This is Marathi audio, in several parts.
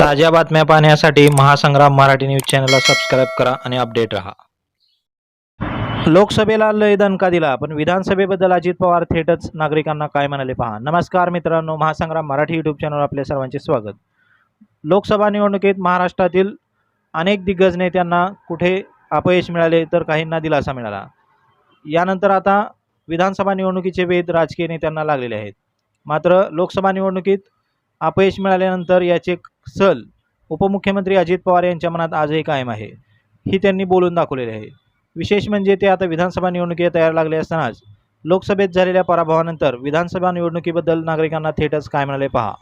ताज्या बातम्या पाहण्यासाठी महासंग्राम मराठी न्यूज चॅनलला सबस्क्राईब करा आणि अपडेट राहा. लोकसभेला लय दणका दिला पण विधानसभेबद्दल अजित पवार थेटच नागरिकांना काय म्हणाले पहा. नमस्कार मित्रांनो महासंग्राम मराठी यूट्यूब चॅनलवर आपल्या सर्वांचे स्वागत. लोकसभा निवडणुकीत महाराष्ट्रातील अनेक दिग्गज नेत्यांना कुठे अपयश मिळाले तर काहींना दिलासा मिळाला. यानंतर आता विधानसभा निवडणुकीचे वेध राजकीय नेत्यांना लागलेले आहेत. मात्र लोकसभा निवडणुकीत अपयश मिळाल्यानंतर याचे सल उपमुख्यमंत्री अजित पवार यांच्या मनात आजही कायम आहे. ही त्यांनी बोलून दाखवलेली आहे. विशेष म्हणजे ते आता विधानसभा निवडणुकीत तयार लागले असतानाच लोकसभेत झालेल्या पराभवानंतर विधानसभा निवडणुकीबद्दल नागरिकांना थेटच काय म्हणाले पहा.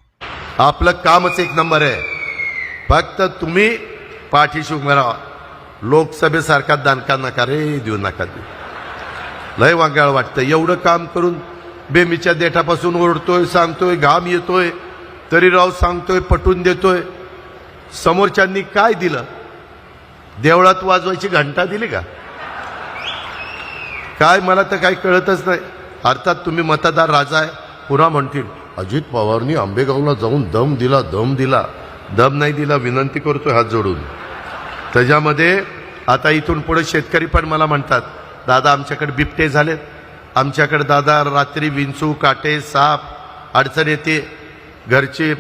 आपलं कामच एक नंबर आहे. फक्त तुम्ही पाठीशी उभं राहा. लोकसभेसारखा दणका नका रे देऊ नका देऊ लय वागाळ वाटतं. एवढं काम करून बेमीच्या देठापासून ओढतोय सांगतोय घाम येतोय. तरी राव सांगतोय पटून देतोय. समोरच्यांनी काय दिलं? देवळात वाजवायची घंटा दिली का? काय मला तर काही कळतच नाही. अर्थात तुम्ही मतदार राजा आहे. पुन्हा म्हणतील अजित पवारनी आंबेगावला जाऊन दम दिला दम दिला. दम नाही दिला विनंती करतोय हात जोडून. त्याच्यामध्ये आता इथून पुढे शेतकरी पण मला म्हणतात दादा आमच्याकडे बिबटे झालेत. आमच्याकडे दादा रात्री विंचू काटे साप अडचण येते. घरचे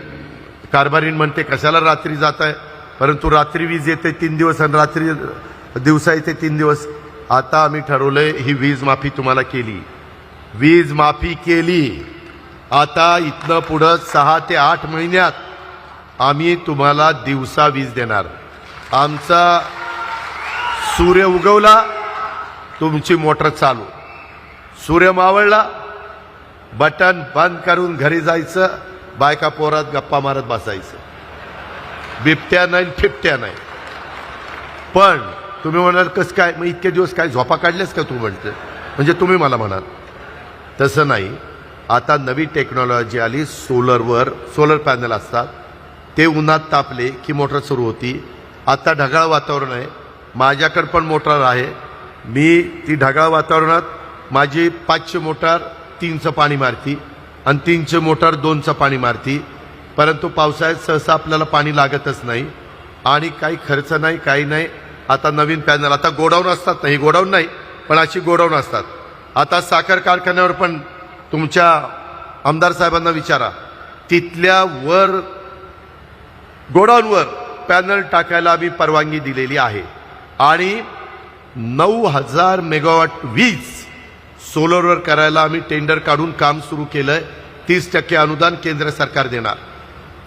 कारभारीन म्हणते कशाला रात्री जात आहे परंतु रात्री वीज येते तीन दिवस आणि रात्री दिवसा येते तीन दिवस. आता आम्ही ठरवलंय ही वीज माफी तुम्हाला केली. वीज माफी केली. आता इथनं पुढं सहा ते आठ महिन्यात आम्ही तुम्हाला दिवसा वीज देणार. आमचा सूर्य उगवला तुमची मोटर चालू. सूर्य मावळला बटन बंद करून घरी जायचं. बायका पोरात गप्पा मारत बसायचं. बिबट्या नाही फिपट्या नाही. पण तुम्ही म्हणाल कसं काय? मग इतके दिवस काय झोपा काढल्यास का तू? म्हणते. म्हणजे तुम्ही मला म्हणाल. तसं नाही. आता नवी टेक्नॉलॉजी आली सोलरवर सोलर पॅनल असतात. ते उन्हात तापले की मोटर सुरू होती. आता ढगाळ वातावरण आहे. माझ्याकडं पण मोटर आहे. मी ती ढगाळ वातावरणात माझी पाचशे मोटार तीनचं पाणी मारती. आणि तीनशे मोटार दोनचं पाणी मारती. परंतु पावसाळ्यात सहसा आपल्याला पाणी लागतच नाही. आणि काही खर्च नाही काही नाही. आता नवीन पॅनल आता गोडाऊन असतात नाही गोडाऊन नाही पण अशी गोडाऊन असतात. आता साखर कारखान्यावर पण तुमच्या आमदार साहेबांना विचारा. तिथल्या वर गोडाऊनवर पॅनल टाकायला आम्ही परवानगी दिलेली आहे. आणि नऊ हजार मेगावॉट वीज सोलरवर करायला आम्ही टेंडर काढून काम सुरू केलंय. तीस टक्के अनुदान केंद्र सरकार देणार.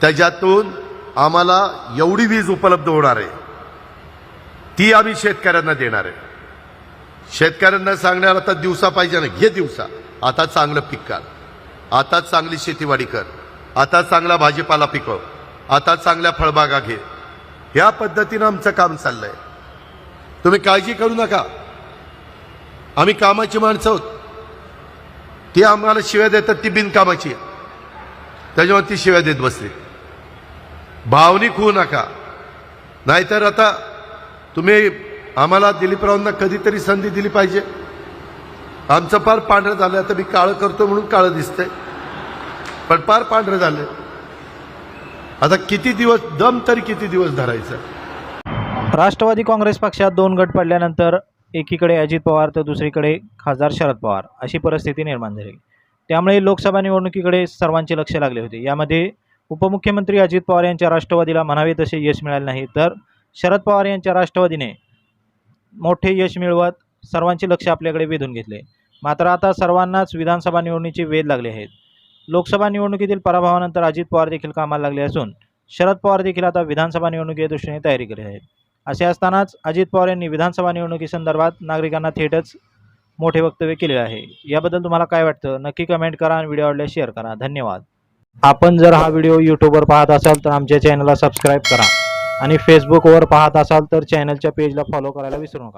त्याच्यातून आम्हाला एवढी वीज उपलब्ध होणार आहे. ती आम्ही शेतकऱ्यांना देणार आहे. शेतकऱ्यांना सांगणार आता दिवसा पाहिजे ना. घे दिवसा. आता चांगलं पीक काढ आता चांगली शेतीवाडी कर. आता चांगला भाजीपाला पिकव. आता चांगल्या फळबागा घे. ह्या पद्धतीनं आमचं काम चाललंय. तुम्ही काळजी करू नका. आम्ही कामाची माणसं आहोत. ती आम्हाला शिव्या देतात ती बिनकामाची आहे. त्याच्यामुळे ती शिव्या देत बसते भावनिक होऊ नका. नाहीतर आता तुम्ही आम्हाला दिलीपरावांना कधीतरी संधी दिली पाहिजे. आमचं फार पांढरं झालं आता मी काळं करतो म्हणून काळं दिसतंय. पण फार पांढरं झालं आता किती दिवस दम तरी किती दिवस धरायचं? राष्ट्रवादी काँग्रेस पक्षात दोन गट पडल्यानंतर एकीकडे अजित पवार तर दुसरीकडे खासदार शरद पवार अशी परिस्थिती निर्माण झाली. त्यामुळे लोकसभा निवडणुकीकडे सर्वांचे लक्ष लागले होते. यामध्ये उपमुख्यमंत्री अजित पवार यांच्या राष्ट्रवादीला म्हणावे तसे यश मिळाले नाही तर शरद पवार यांच्या राष्ट्रवादीने मोठे यश मिळवत सर्वांचे लक्ष आपल्याकडे वेधून घेतले. मात्र आता सर्वांनाच विधानसभा निवडणुकीचे वेध लागले आहेत. लोकसभा निवडणुकीतील पराभवानंतर अजित पवार देखील कामाला लागले असून शरद पवार देखील आता विधानसभा निवडणुकीच्या दृष्टीने तयारी करीत आहेत. असे असतानाच अजित पवार यांनी विधानसभा निवडणुकीसंदर्भात नागरिकांना थेटच मोठे वक्तव्य केले आहे. याबद्दल तुम्हाला काय वाटतं? नक्की कमेंट करा आणि व्हिडिओ आवडल्यास शेअर करा. धन्यवाद. आपण जर हा व्हिडिओ यूट्यूबवर पाहत असाल तर आमच्या चॅनलला सबस्क्राईब करा. आणि फेसबुकवर पाहत असाल तर चॅनलच्या पेजला फॉलो करायला विसरू नका.